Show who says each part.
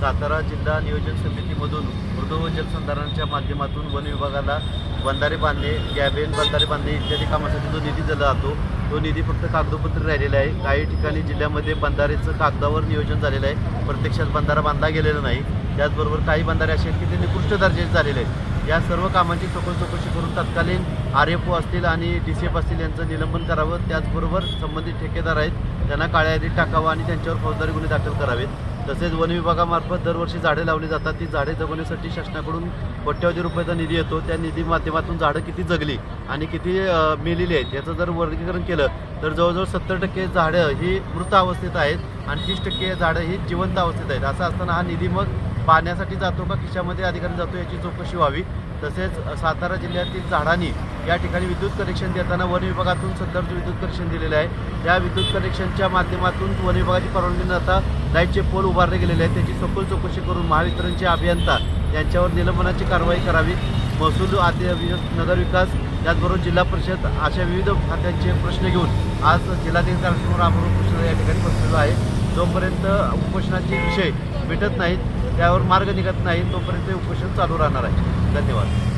Speaker 1: सातारा जिल्हा नियोजन समितीमधून मृदू व जलसंधारणाच्या माध्यमातून वन विभागाला बंधारे बांधणे गॅबेन बंधारे बांधणे इत्यादी कामासाठी जो निधी दिला जातो तो निधी फक्त कागदोपत्री राहिलेला आहे. काही ठिकाणी जिल्ह्यामध्ये बंधारेचं कागदावर नियोजन झालेलं आहे. प्रत्यक्षात बंधारा बांधला गेलेला नाही. त्याचबरोबर काही बंधारे असे आहेत की ते निकृष्ट दर्जाचे झालेले आहेत. या सर्व कामांची चौकशी चौकशी करून तत्कालीन आर एफ ओ असतील आणि डी सी एफ असतील यांचं निलंबन करावं. त्याचबरोबर संबंधित ठेकेदार आहेत त्यांना काळ्या यादीत टाकावं आणि त्यांच्यावर फौजदारी गुन्हे दाखल करावेत. तसेच वन विभागामार्फत दरवर्षी झाडे लावली जातात. ती झाडे जगवण्यासाठी शासनाकडून कोट्यावधी रुपयाचा निधी येतो. त्या निधी माध्यमातून झाडं किती जगली आणि किती मेलेली आहेत याचं जर वर्गीकरण केलं तर जवळजवळ सत्तर टक्के झाडं ही मृत अवस्थेत आहेत आणि तीस टक्के झाडं ही जिवंत अवस्थेत आहेत. असं असताना हा निधी मग पाण्यासाठी जातो का खिशामध्ये अधिकारी जातो याची चौकशी व्हावी. तसेच सातारा जिल्ह्यातील झाडांनी या ठिकाणी विद्युत कनेक्शन देताना वन विभागातून सदरचं विद्युत कनेक्शन दिलेलं आहे. या विद्युत कनेक्शनच्या माध्यमातून वन विभागाची परवानगी न आता लाईटचे पोल उभारले गेलेले आहेत. त्याची सखोल चौकशी करून महावितरणचे अभियंता यांच्यावर निलंबनाची कारवाई करावी. महसूल आदी नगरविकास त्याचबरोबर जिल्हा परिषद अशा विविध खात्यांचे प्रश्न घेऊन आज जिल्हाधिकारी कार्यालयासमोर आम्ही या ठिकाणी बसलेलो आहे. जोपर्यंत उपोषणाचे विषय भेटत नाहीत त्यावर मार्ग निघत नाही तोपर्यंत उपोषण चालू राहणार आहे. धन्यवाद.